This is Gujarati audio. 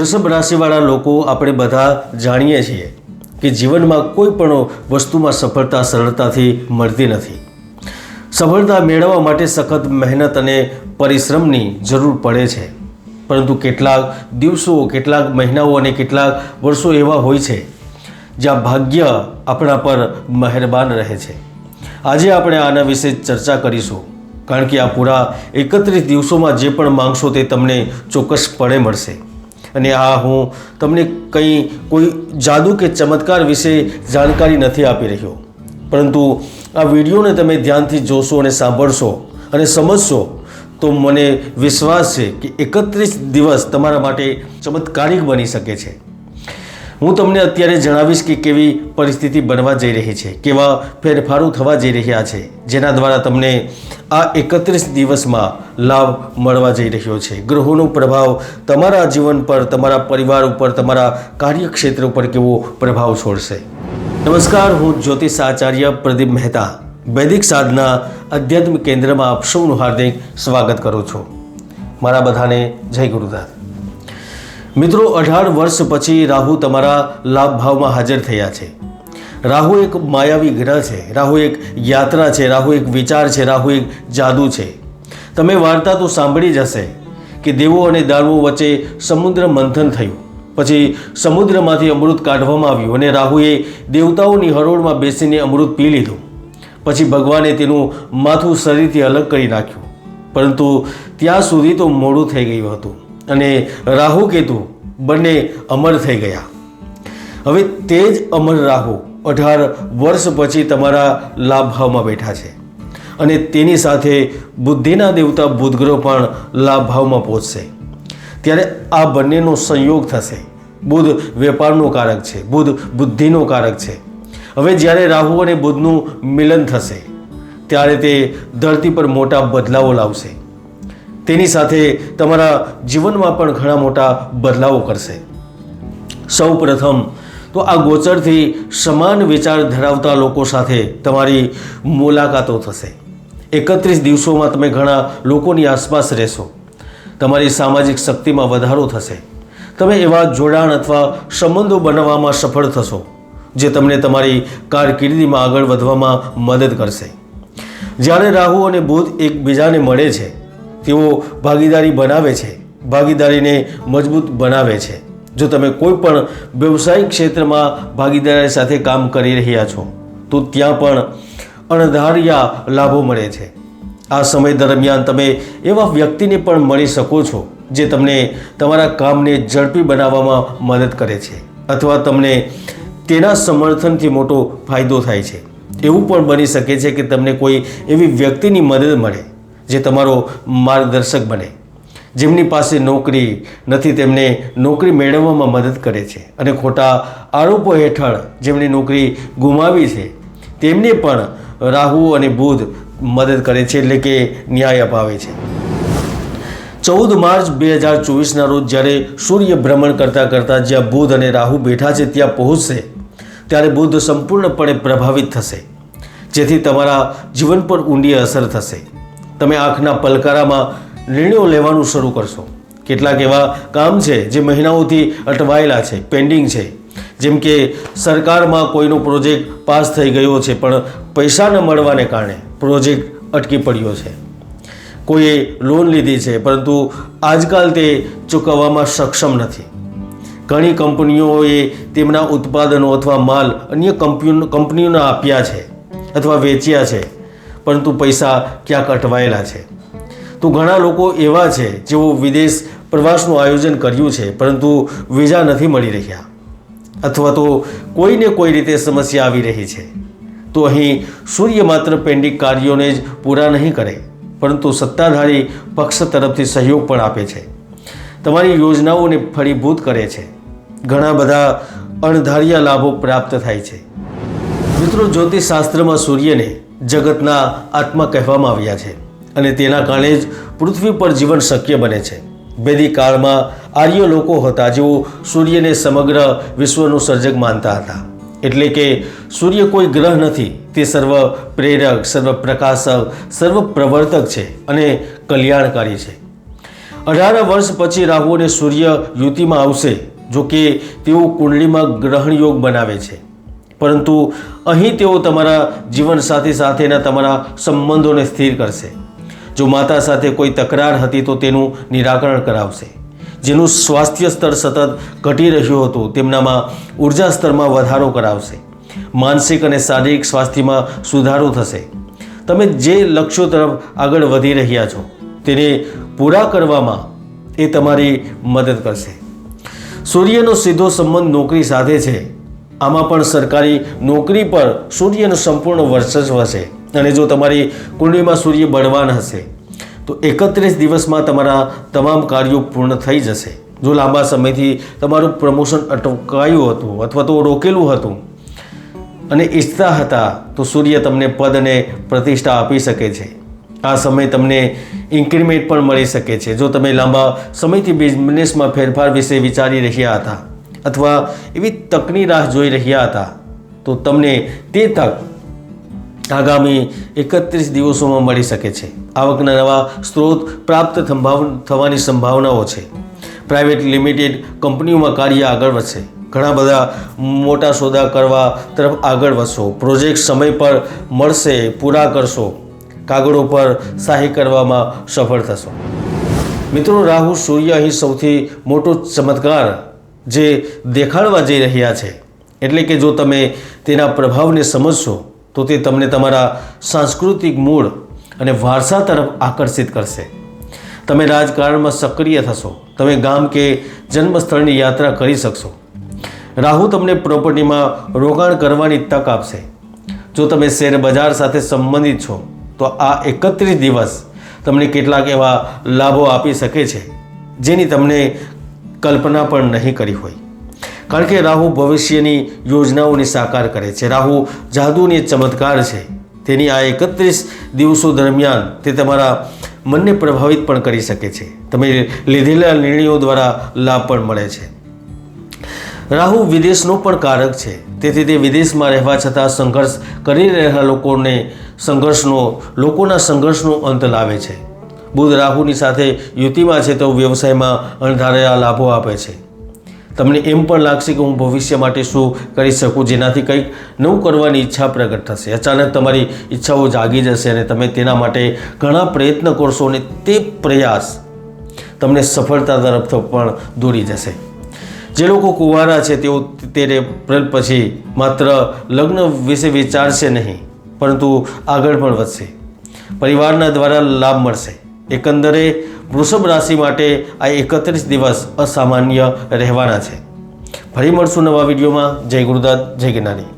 વૃષભ રાશિવાળા લોકો આપણે બધા જાણીએ છીએ કે જીવનમાં કોઈ પણ વસ્તુમાં સફળતા, સરળતાથી મળતી નથી. સફળતા મેળવવા માટે સખત મહેનત અને પરિશ્રમની જરૂર પડે છે. પરંતુ કેટલાક દિવસો, કેટલાક મહિનાઓ અને કેટલાક વર્ષો એવા હોય છે જ્યાં ભાગ્ય આપણા પર મહેરબાન રહે છે. આજે આપણે આના વિશે ચર્ચા કરીશું, કારણ કે આ પૂરા એકત્રીસ દિવસોમાં જે પણ માંગશો તે તમને ચોક્કસપણે મળશે. અને આ હું તમને કંઈ કોઈ જાદુ કે ચમત્કાર વિશે જાણકારી નથી આપી રહ્યો. પરંતુ આ વિડીયોને તમે ધ્યાનથી જોશો અને સાંભળશો અને સમજશો, તો મને વિશ્વાસ છે કે એકત્રીસ દિવસ તમારા માટે ચમત્કારિક બની શકે છે. હું તમને અત્યારે જણાવીશ કે કેવી પરિસ્થિતિ બનવા જઈ રહી છે, કેવા ફેરફારો થવા જઈ રહ્યા છે, જેના દ્વારા તમને આ એકત્રીસ દિવસમાં લાભ મળવા જઈ રહ્યો છે. ગ્રહોનો પ્રભાવ તમારા જીવન પર, તમારા પરિવાર ઉપર, તમારા કાર્યક્ષેત્ર ઉપર કેવો પ્રભાવ છોડશે? નમસ્કાર, હું જ્યોતિષ આચાર્ય પ્રદીપ મહેતા. વૈદિક સાધના અધ્યાત્મ કેન્દ્રમાં આપ સૌનું હાર્દિક સ્વાગત કરું છું. મારા બધાને જય ગુરુદાસ મિત્રો, અઢાર વર્ષ પછી રાહુ તમારા લાભ ભાવમાં હાજર થયા છે. રાહુ એક માયાવી ગ્રહ છે, રાહુ એક યાત્રા છે, રાહુ એક વિચાર છે, રાહુ એક જાદુ છે. તમે વાર્તા તો સાંભળી જ હશે કે દેવો અને દાનવો વચ્ચે સમુદ્ર મંથન થયું. પછી સમુદ્રમાંથી અમૃત કાઢવામાં આવ્યું અને રાહુએ દેવતાઓની હરોળમાં બેસીને અમૃત પી લીધું. પછી ભગવાને તેનું માથું શરીરથી અલગ કરી નાખ્યું. પરંતુ ત્યાં સુધી તો મોડું થઈ ગયું હતું. અને રાહુ કેતુ બંને અમર થઈ ગયા. હવે તે જ અમર રાહુ અઢાર વર્ષ પછી તમારા લાભ ભાવમાં બેઠા છે. અને તેની સાથે બુદ્ધિના દેવતા બુધગ્રહ પણ લાભ ભાવમાં પહોંચશે. ત્યારે આ બંનેનો સંયોગ થશે. બુધ વેપારનો કારક છે. બુધ બુદ્ધિનો કારક છે. હવે જ્યારે રાહુ અને બુધનું મિલન થશે, ત્યારે તે ધરતી પર મોટા બદલાવો લાવશે. તેની સાથે તમારા જીવનમાં પણ ઘણા મોટા બદલાવો કરશે. સૌ પ્રથમ, તો આ ગોચરથી સમાન વિચાર ધરાવતા લોકો સાથે તમારી મુલાકાતો થશે. એકત્રીસ દિવસોમાં તમે ઘણા લોકોની આસપાસ રહેશો. તમારી સામાજિક શક્તિમાં વધારો થશે. તમે એવા જોડાણ અથવા સંબંધો બનાવવામાં સફળ થશો, જે તમને તમારી કારકિર્દીમાં આગળ વધવામાં મદદ કરશે. જ્યારે રાહુ અને બુધ એકબીજાને મળે છે તેઓ ભાગીદારી બનાવે છે, ભાગીદારીને મજબૂત બનાવે છે. જો તમે કોઈ પણ વ્યવસાયિક ક્ષેત્રમાં ભાગીદારી સાથે કામ કરી રહ્યા છો, તો ત્યાં પણ અણધાર્યા લાભો મળે છે. આ સમય દરમિયાન તમે એવા વ્યક્તિને પણ મળી શકો છો, જે તમને તમારા કામને ઝડપી બનાવવામાં મદદ કરે છે, અથવા તમને તેના સમર્થનથી મોટો ફાયદો થાય છે. એવું પણ બની શકે છે કે તમને કોઈ એવી વ્યક્તિની મદદ મળે. જે તમારો માર્ગદર્શક બને. જેમની પાસે નોકરી નથી, તેમને નોકરી મેળવવામાં મદદ કરે છે. અને ખોટા આરોપો હેઠળ જેમની નોકરી ગુમાવી છે, તેમને પણ રાહુ અને બુધ મદદ કરે છે, એટલે કે ન્યાય અપાવે છે. ચૌદ માર્ચ બે હજાર ચોવીસના રોજ જ્યારે સૂર્ય ભ્રમણ કરતાં કરતાં જ્યાં બુધ અને રાહુ બેઠા છે, ત્યાં પહોંચશે, ત્યારે બુધ સંપૂર્ણપણે પ્રભાવિત થશે. જેથી તમારા જીવન પર ઊંડી અસર થશે. તમે આંખના પલકારામાં નિર્ણયો લેવાનું શરૂ કરશો. કેટલાક એવા કામ છે જે મહિનાઓથી અટવાયેલા છે પેન્ડિંગ છે. જેમ કે સરકારમાં કોઈનો પ્રોજેક્ટ પાસ થઈ ગયો છે, પણ પૈસા ન મળવાને કારણે પ્રોજેક્ટ અટકી પડ્યો છે. કોઈએ લોન લીધી છે, પરંતુ આજકાલ તે ચૂકવવામાં સક્ષમ નથી. ઘણી કંપનીઓએ તેમના ઉત્પાદનો અથવા માલ અન્ય કંપનીઓ કંપનીઓને આપ્યા છે અથવા વેચ્યા છે. પરંતુ પૈસા ક્યાંક અટવાયેલા છે. તો ઘણા લોકો એવા છે જેઓ વિદેશ પ્રવાસનું આયોજન કર્યું છે, પરંતુ વિઝા નથી મળી રહ્યા. અથવા તો કોઈને કોઈ રીતે સમસ્યા આવી રહી છે. તો અહીં સૂર્ય માત્ર પેન્ડિંગ કાર્યોને જ પૂરા નહીં કરે, પરંતુ સત્તાધારી પક્ષ તરફથી સહયોગ પણ આપે છે. તમારી યોજનાઓને ફળીભૂત કરે છે. ઘણા બધા અણધાર્યા લાભો પ્રાપ્ત થાય છે. મિત્રો, જ્યોતિષશાસ્ત્રમાં સૂર્યને જગતના આત્મા કહેવામાં આવ્યા છે અને તેના કારણે જ પૃથ્વી પર જીવન શક્ય બને છે. વૈદિક કાળમાં આર્ય લોકો હતા જેઓ સૂર્યને સમગ્ર વિશ્વનું સર્જક માનતા હતા. એટલે કે સૂર્ય કોઈ ગ્રહ નથી, તે સર્વ પ્રેરક, સર્વ પ્રકાશક, સર્વ પ્રવર્તક છે અને કલ્યાણકારી છે. અઢાર વર્ષ પછી રાહુ અને સૂર્ય યુતિમાં આવશે જો કે તેઓ કુંડળીમાં ગ્રહણ યોગ બનાવે છે. પરંતુ અહીં તેઓ તમારા જીવનસાથી સાથેના તમારા સંબંધોને સ્થિર કરશે. જો માતા સાથે કોઈ તકરાર હતી તો તેનું નિરાકરણ કરાવશે. જેનું સ્વાસ્થ્ય સ્તર સતત ઘટી રહ્યું હતું, તેમનામાં ઊર્જા સ્તરમાં વધારો કરાવશે. માનસિક અને શારીરિક સ્વાસ્થ્યમાં સુધારો થશે. તમે જે લક્ષ્યો તરફ આગળ વધી રહ્યા છો, તેને પૂરા કરવામાં એ તમારી મદદ કરશે. સૂર્યનો સીધો સંબંધ નોકરી સાથે છે. આમાં પણ સરકારી નોકરી પર સૂર્યનું સંપૂર્ણ વર્ચસ્વ છે અને જો તમારી કુંડળીમાં સૂર્ય બળવાન હશે, તો એકત્રીસ દિવસમાં તમારા તમામ કાર્યો પૂર્ણ થઈ જશે. જો લાંબા સમયથી તમારું પ્રમોશન અટકાયું હતું અથવા તો રોકેલું હતું અને ઈચ્છતા હતા, તો સૂર્ય તમને પદ અને પ્રતિષ્ઠા આપી શકે છે. આ સમય તમને ઇન્ક્રીમેન્ટ પણ મળી શકે છે. જો તમે લાંબા સમયથી બિઝનેસમાં ફેરફાર વિશે વિચારી રહ્યા હતા અથવા એવી તકની રાહ જોઈ રહ્યા હતા, તો તમને તે તક આગામી એકત્રીસ દિવસોમાં મળી શકે છે. આવકના નવા સ્ત્રોત પ્રાપ્ત થવાની સંભાવનાઓ છે. પ્રાઇવેટ લિમિટેડ કંપનીઓમાં કાર્ય આગળ વધશે. ઘણા બધા મોટા સોદા કરવા તરફ આગળ વધશો. પ્રોજેક્ટ સમય પર મળશે, પૂરા કરશો. કાગળો પર સહાય કરવામાં સફળ થશો. મિત્રો રાહુ સૂર્ય અહીં સૌથી મોટો ચમત્કાર જે દેખાડવા જઈ રહ્યા છે. એટલે કે જો તમે તેના પ્રભાવને સમજશો, તો તે તમને તમારા સાંસ્કૃતિક મૂળ અને વારસા તરફ આકર્ષિત કરશે. તમે રાજકારણમાં સક્રિય થશો. તમે ગામ કે જન્મસ્થળની યાત્રા કરી શકશો. રાહુ તમને પ્રોપર્ટીમાં રોકાણ કરવાની તક આપશે. જો તમે શેર બજાર સાથે સંબંધિત છો, તો આ એકત્રીસ દિવસ તમને કેટલાક એવા લાભો આપી શકે છે, જેની તમને કલ્પના પણ નહીં કરી હોય. કારણ કે રાહુ ભવિષ્યની યોજનાઓને સાકાર કરે છે. રાહુ જાદુની ચમત્કાર છે. તેની આ એકત્રીસ દિવસો દરમિયાન તે તમારા મનને પ્રભાવિત પણ કરી શકે છે. તમે લીધેલા નિર્ણયો દ્વારા લાભ પણ મળે છે. રાહુ વિદેશનો પણ કારક છે. તેથી તે વિદેશમાં રહેવા છતાં સંઘર્ષ કરી રહેલા લોકોને સંઘર્ષનો, લોકોના સંઘર્ષનો અંત લાવે છે. બુધ રાહુની સાથે યુતિમાં છે તો વ્યવસાયમાં અણધાર્યા લાભો આપે છે. તમને એમ પણ લાગશે કે હું ભવિષ્ય માટે શું કરી શકું, જેનાથી કંઈક નવું કરવાની ઈચ્છા પ્રગટ થશે. અચાનક તમારી ઈચ્છાઓ જાગી જશે અને તમે તેના માટે ઘણા પ્રયત્ન કરશો અને તે પ્રયાસ તમને સફળતા તરફ પણ દોરી જશે. જે લોકો કુંવારા છે, તેઓ તેને પછી માત્ર લગ્ન વિશે વિચારશે નહીં, પરંતુ આગળ પણ વધશે. પરિવારના દ્વારા લાભ મળશે. એકંદરે વૃષભ રાશિ માટે આ એકત્રીસ દિવસ અસામાન્ય રહેવાના છે. ફરી મળશું નવા વિડીયોમાં. જય ગુરુદાદ જય ગિરનારી